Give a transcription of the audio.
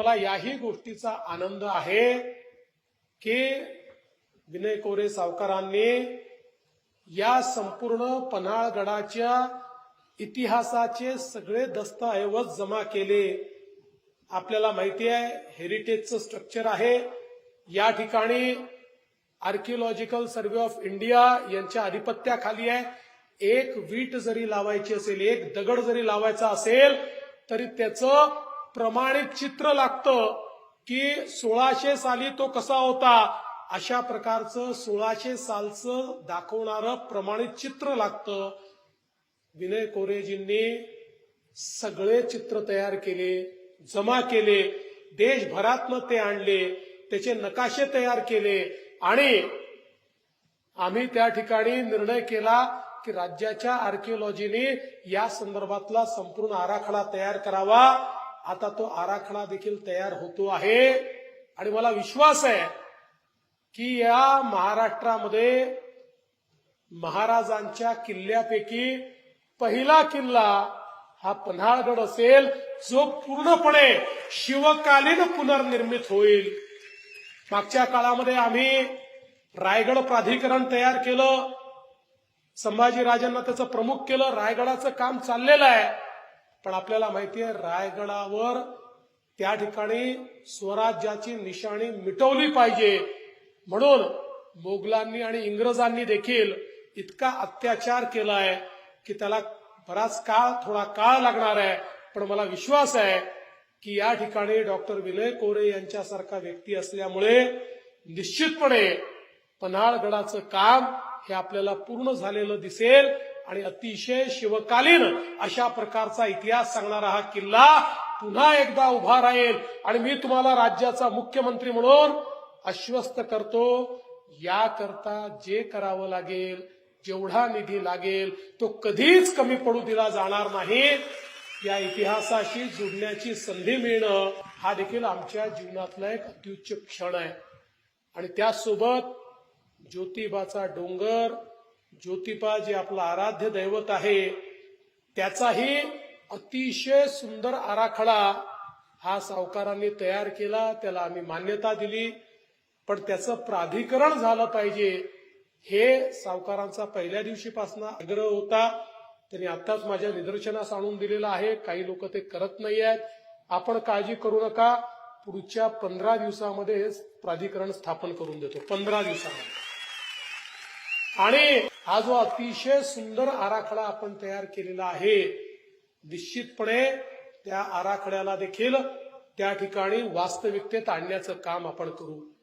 मला याही गोष्टीचा आनंद आहे की विनय कोरे सावकारांनी या संपूर्ण पन्हाळगडाच्या इतिहासाचे सगळे दस्तऐवज जमा केले. आपल्याला माहिती आहे हेरिटेजचं स्ट्रक्चर आहे. या ठिकाणी आर्किओलॉजिकल सर्वे ऑफ इंडिया यांच्या अधिपत्याखाली आहे. एक वीट जरी लावायची असेल एक दगड जरी लावायचा असेल तरी त्याचं प्रमाणित चित्र लागतं की सोळाशे साली तो कसा होता? अशा प्रकारचं सोळाशे सालचं दाखवणारं प्रमाणित चित्र लागतं. विनय कोरेजींनी सगळे चित्र तयार केले जमा केले देशभरातनं ते आणले त्याचे नकाशे तयार केले आणि आम्ही त्या ठिकाणी निर्णय केला की राज्याच्या आर्किओलॉजीने या संदर्भातला संपूर्ण आराखडा तयार करावा. आता तो आराखडा देखील तयार होतो आहे. आणि मला विश्वास आहे की या महाराष्ट्रामध्ये महाराजांच्या किल्ल्यापैकी पहिला किल्ला हा पन्हाळगड असेल जो पूर्णपणे शिवकालीन पुनर्निर्मित होईल. मागच्या काळामध्ये आम्ही रायगड प्राधिकरण तयार केलं संभाजीराजांना त्याचं प्रमुख केलं रायगडाचं काम चाललेलं आहे. पण आपल्याला माहितीये रायगडावर त्या ठिकाणी स्वराज्याची निशाणी मिटवली पाहिजे. म्हणून मोगलांनी आणि इंग्रजांनी देखील इतका अत्याचार केलाय की त्याला बराच काळ थोडा काळ लागणार आहे. पण मला विश्वास आहे की या ठिकाणी डॉक्टर विलय कोरे यांच्यासारखा व्यक्ती असल्यामुळे निश्चितपणे पन्हाळगडाचं काम हे आपल्याला पूर्ण झालेलं दिसेल. आणि अतिशय शिवकालीन अशा प्रकारचा इतिहास सांगणारा हा किल्ला पुन्हा एकदा उभा राहील. आणि मी तुम्हाला राज्याचा मुख्यमंत्री म्हणून आश्वस्त करतो याकरता जे करावं लागेल जेवढा निधी लागेल तो कधीच कमी पडू दिला जाणार नाही. या इतिहासाशी जुडण्याची संधी मिळणं हा देखील आमच्या जीवनातला एक अत्युच्च क्षण आहे. आणि त्यासोबत ज्योतिबाचा डोंगर ज्योतिबा जे आपलं आराध्य दैवत आहे त्याचाही अतिशय सुंदर आराखडा हा सावकारांनी तयार केला त्याला आम्ही मान्यता दिली. पण त्याचं प्राधिकरण झालं पाहिजे हे सावकारांचा पहिल्या दिवशीपासून आग्रह होता. त्यांनी आताच माझ्या निदर्शनास आणून दिलेलं आहे. काही लोक ते करत नाही आहेत. आपण काळजी करू नका. पुढच्या पंधरा दिवसामध्ये हे प्राधिकरण स्थापन करून देतो. पंधरा दिवसामध्ये. आणि हा जो अतिशय सुंदर आराखडा आपण तयार केलेला आहे निश्चितपणे त्या आराखड्याला देखील त्या ठिकाणी वास्तविकतेत आणण्याचं काम आपण करू.